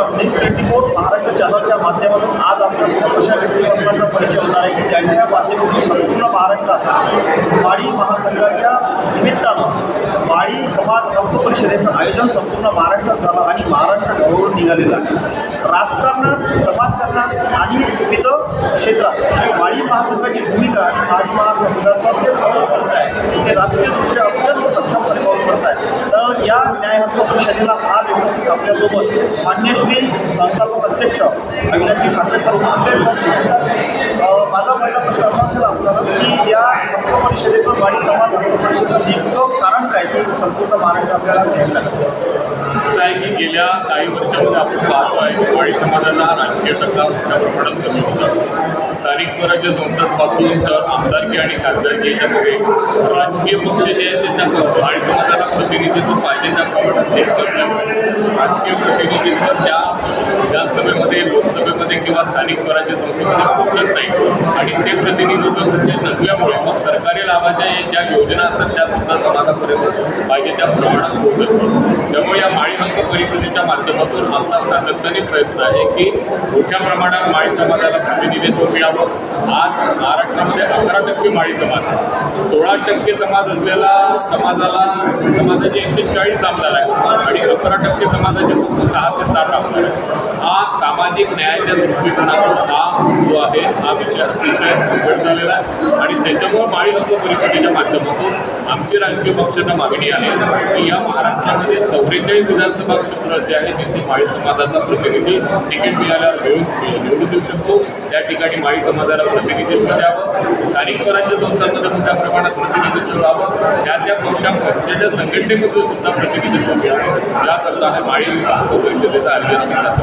नमस्कार next twenty four Maharashtra चॅनलच्या माध्यमातून आज आपल्यासोबत अशा व्यक्तिमत्वांचा परिचय होणार आहे. की त्यांच्या माध्यमातून संपूर्ण महाराष्ट्रात वाडी महासंघाच्या निमित्तानं वाडी समाज हक्क परिषदेचं आयोजन संपूर्ण महाराष्ट्रात झालं आणि महाराष्ट्र घडवून निघालेलं आहे. राजकारणात समाजकारणात आणि विविध क्षेत्रात वाडी महासंघाची भूमिका आणि वाडी महासंघाचा जे फळ पडत आहे. ते राजकीयदृष्ट्या अत्यंत सक्षमपणे पाऊल पडत आहे तर या न्याय हक्क परिषदेला आज उपस्थित आपल्यासोबत मान्य श्री संस्थापक अध्यक्ष अविनाशजी ठाकरे सर उपस्थित माझा पहिला प्रश्न असा असेल आपल्याला की या हक्क परिषदेचं वाणी समाज हक्क परिषदेचं नेमकं कारण काय? ते संपूर्ण महाराष्ट्र आपल्याला घ्यायला लागतं असं आहे की गेल्या काही वर्षामध्ये आपण पाहतो आहे की वाडी समाजाचा हा राजकीय टक्का मोठ्या प्रमाणात कमी होता. स्थानिक स्वराज्य संस्थांपासून तर आमदारकी आणि खासदारकी याच्यामध्ये राजकीय पक्ष जे आहेत त्याच्या आणि समाजाला प्रतिनिधित्व पाहिजे त्या प्रमाणात ते राजकीय प्रतिनिधित्व त्या विधानसभेमध्ये लोकसभेमध्ये किंवा स्थानिक स्वराज्य संस्थेमध्ये पोहोचत नाही. आणि ते प्रतिनिधित्व तिथे नसल्यामुळे मग सरकारी लाभाच्या ज्या योजना असतात त्या सुद्धा समाजापर्यंत पाहिजे त्या प्रमाणात पोहोचत नाही. त्यामुळे या माळी हक्क परिषदेच्या माध्यमातून आमचा सातत्याने प्रयत्न आहे की मोठ्या प्रमाणात माळी समाजाला प्रतिनिधित्व मिळावं. आज महाराष्ट्रामध्ये अकरा टक्के माळी समाज सोळा टक्के समाज असलेला समाजाला समाजाचे एकशे चाळीस आमदार आहेत आणि अकरा टक्के समाजाचे फक्त सहा ते सात आमदार आहेत. हा सामाजिक न्यायाच्या दृष्टिकोनातून हा जो आहे हा विषय अतिशय उघड झालेला आहे. आणि त्याच्यामुळं माळी हक्क परिषदेच्या माध्यमातून आमची राजकीय पक्षांना मागणी आहे की या महाराष्ट्रामध्ये चौवेचाळीस विधानसभा क्षेत्र असे आहे जिथे माळी समाजाचा प्रतिनिधी तिकीट मिळाल्यावर मिळून निवडून देऊ शकतो. त्या ठिकाणी माळी समाजाला प्रतिनिधित्व द्यावं. स्थानिक स्वराज्य संस्थांमध्ये मोठ्या प्रमाणात प्रतिनिधित्व द्यावं त्या त्या पक्षा पक्षाच्या संघटनेमध्ये सुद्धा प्रतिनिधित्व मिळावं. याकरता हे माळी हक्क परिषदेचा आयोजन करण्यात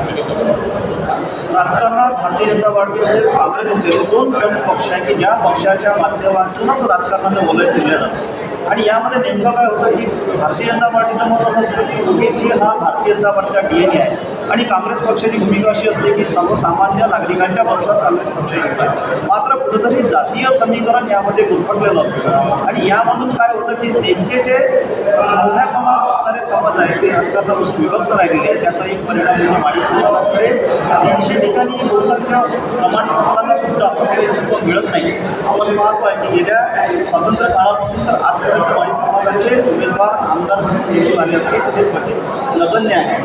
राजकारणात भारतीय जनता पार्टी असेल काँग्रेस असेल दोन प्रमुख पक्ष आहे की ज्या पक्षाच्या माध्यमातूनच राजकारणाचं वलय केलं जातं. आणि यामध्ये नेमकं काय होतं की भारतीय जनता पार्टीचं मत असं असतं की ओबीसी हा भारतीय जनता पार्टीचा डी एन ए आहे. आणि काँग्रेस पक्षाची भूमिका अशी असते की सर्वसामान्य नागरिकांच्या भरोशात काँग्रेस पक्ष येतात मात्र कुठंतरी जातीय समीकरण यामध्ये गुरफटलेलं असतं. आणि यामधून काय होतं की नेमके जे मोठ्या प्रमाणात समाज आहे. ते राजकारणापासून विभक्त राहिलेले आहे. त्याचा एक परिणाम म्हणजे माळी समाजाकडे दीडशे ठिकाणी लोकसंख्या प्रमाण असताना सुद्धा प्रतिनिधित्व मिळत नाही आपण पाहतो आहे की गेल्या स्वातंत्र्य काळापासून तर आजपर्यंत माळी पक्षाचे उमेदवार आमदार म्हणून निवडून आले असतील ते क्वचित नगण्य आहे.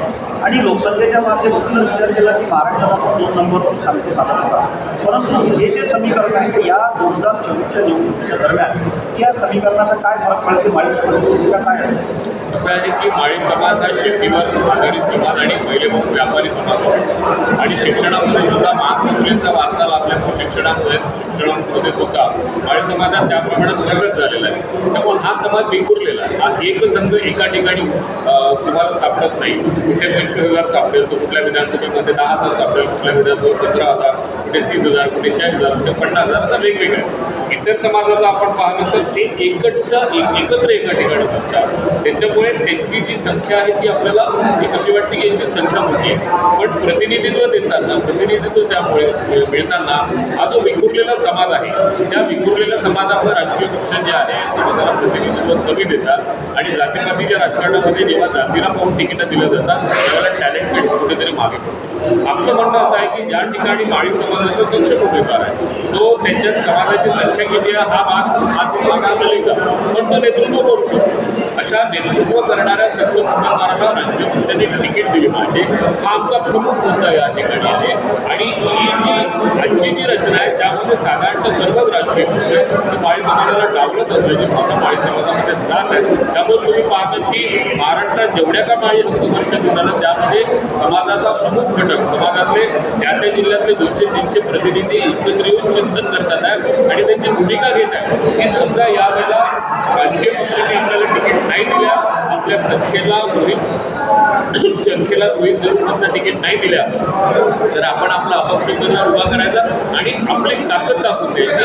आणि लोकसंख्येच्या माध्यमातून जर विचार केला की महाराष्ट्रात दोन नंबरवर सांगतो साधा होता परंतु हे जे समीकरण आहे या दोन हजार चोवीसच्या निवडणुकीच्या दरम्यान या समीकरणाचा काय फरक पडायचे माळी समाजाची भूमिका काय आहे? असं आहे की माळी समाज हा शेतीवर आधारित समाज आणि पहिले म्हणून व्यापारी समाज होता. आणि शिक्षणामध्ये सुद्धा महात्मा वारसा लाभल्यामुळे शिक्षणामुळे शिक्षणामध्ये सुद्धा माळी समाजात हा त्या प्रमाणात प्रगत झालेला आहे. त्यामुळे हा समाज विखुरलेला हा एक संघ एका ठिकाणी तुम्हाला सापडत नाही. कुठे पंचवीस हजार सापडेल तर कुठल्या विधानसभेमध्ये दहा हजार सापडेल कुठल्या विधानसभेत सतरा हजार कुठे तीस हजार कुठे चाळीस हजार कुठे पन्नास हजार. आता वेगवेगळं इतर समाजाचं आपण पाहिलं तर ते एकत्र एकत्र एका ठिकाणी बसतात त्याच्यामुळे त्यांची जी संख्या आहे ती आपल्याला अशी वाटते की यांची संख्या मोठी आहे. पण प्रतिनिधित्व देताना प्रतिनिधित्व त्यामुळे मिळताना हा जो विखुरलेला समाज आहे त्या विखुरलेल्या समाजाचं राजकीय पक्ष जे आहे ते त्याला प्रतिनिधित्व कमी देतात. आणि जातीपातीच्या राजकारणामध्ये जेव्हा जातीला पाहून तिकीटं दिल्या जातात त्यावेळेला टॅलेंटेड कुठेतरी मागे पडतो. आमचं म्हणणं असं आहे की ज्या ठिकाणी माळी समाजाचा संक्षेप उमेदवार आहे तो त्यांच्या समाजाची संख्या किती हा भाग हा भाग का पण तो नेतृत्व करू शकतो. अशा नेतृत्व करणाऱ्या सक्षम उमेदवाराला राजकीय पक्षाने तिकीट दिली पाहिजे. हा आमचा प्रमुख मुद्दा या ठिकाणी आहे. आणि ही जी आजची जी रचना आहे त्यामध्ये साधारणतः सर्वच राजकीय पक्ष हे माळी समाजाला डावलत असल्याची भावना माळी समाजामध्ये जात आहे त्यामुळे तुम्ही पाहतात की महाराष्ट्रात जेवढ्या का माळी हक्क परिषद होणार त्यामध्ये समाजाचा प्रमुख घटक समाजातले त्या त्या जिल्ह्यातले दोनशे तीनशे प्रतिनिधी एकत्र येऊन चिंतन करतात आहे आणि त्यांची भूमिका घेत आहे. की समजा यावेळेला राजकीय पक्षाने आपल्याला तिकीट नाही दिल्या आपल्या संख्येला मोहीम जनतेला गृहित धरून त्यांना तिकीट नाही दिल्या तर आपण आपला अपक्ष उमेदवार उभा करायचा आणि आपली ताकद दाखवून द्यायची.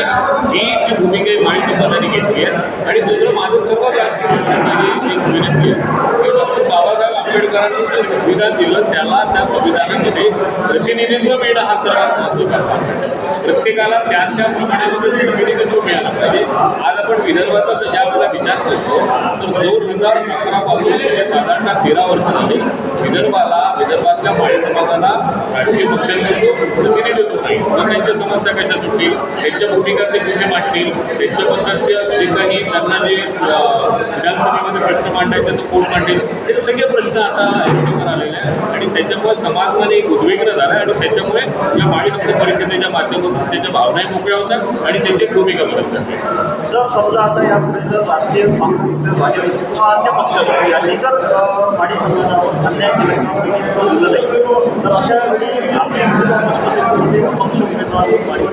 ही जी भूमिका आहे माळी घेतली आहे. आणि दुसरं माझं सर्व राजकीय पक्षांनी एक विनंती आहे. की डॉक्टर बाबासाहेब आंबेडकरांनी जे संविधान दिलं त्याला त्या संविधानामध्ये प्रतिनिधित्व मिळणं हा सर्वात महत्त्वाचा प्रत्येकाला त्या त्या प्रमाणामध्ये प्रतिनिधित्व मिळालं पाहिजे. आज आपण विदर्भाचा ज्या वेळेला विचार करतो तर दोन हजार अकरापासून म्हणजे साधारणतः तेरा वर्ष झाली विदर्भाला विदर्भातल्या माळी समाजाला राजकीय पक्षांकडून प्रतिनिधित्व नाही मग त्यांच्या समस्या कशा सुटतील? त्यांच्या भूमिका ते कुठे मांडतील? त्यांच्याबद्दलच्या जे काही त्यांना जे प्रश्न मांडायचे तर कोण मांडेल? हे सगळे प्रश्न आता ऐकण्यावर आलेले आहेत. आणि त्याच्यामुळे समाजमध्ये एक उद्विग्न झाला आहे आणि त्याच्यामुळे या माळी हक्क परिषदेच्या माध्यमातून त्याच्या भावनाही मोकळ्या होतात आणि त्यांची भूमिका बदलत जाते जर समजा आता यापुढे जर राष्ट्रीय काँग्रेस असेल भाजप असेल किंवा अन्य पक्ष असेल यांनी जर माडी समाजावर अन्याय केला नाही तर अशा वेळी आपल्या पक्ष उमेदवार माडी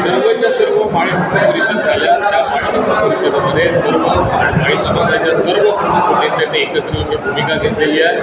सर्वच्या सर्व माळी हक्क परिषद झाल्या त्या माळी हक्क परिषदेमध्ये सर्व माळी समाजाच्या सर्व प्रमुख नेत्यांनी एकत्र येऊन ही भूमिका घेतलेली आहे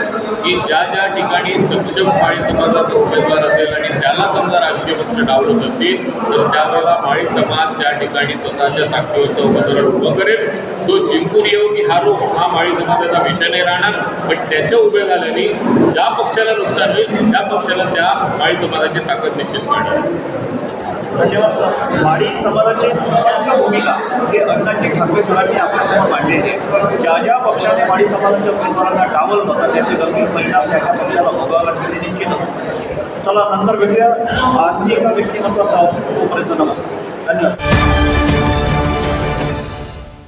की ज्या ज्या ठिकाणी सक्षम माळी समाजाचा उमेदवार असेल आणि त्याला समजा राजकीय पक्ष डावलत असतील तर त्यावेळेला माळी समाज त्या ठिकाणी स्वतःच्या ताकदीवरचा उमेदवार उभं करेल तो जिंकून येऊ की हारो हा माळी समाजाचा विषय नाही राहणार. पण त्याच्या उभ्या झाल्याने ज्या पक्षाला नुकसान होईल त्या पक्षाला त्या माळी समाजाची ताकद निश्चित करणार धन्यवाद सर. माडी समाजाची स्पष्ट भूमिका हे अण्णाजी ठाकरे सरांनी आपल्यासमोर मांडलेली आहे. ज्या ज्या पक्षाने माडी समाजाच्या उमेदवारांना डावल होता त्याचे गंभीर परिणाम त्या त्या पक्षाला भोगावा लागतील निश्चितच. चला नंतर भेटूया. आणखी एका व्यक्तिमत्वासह तोपर्यंत नमस्कार. धन्यवाद.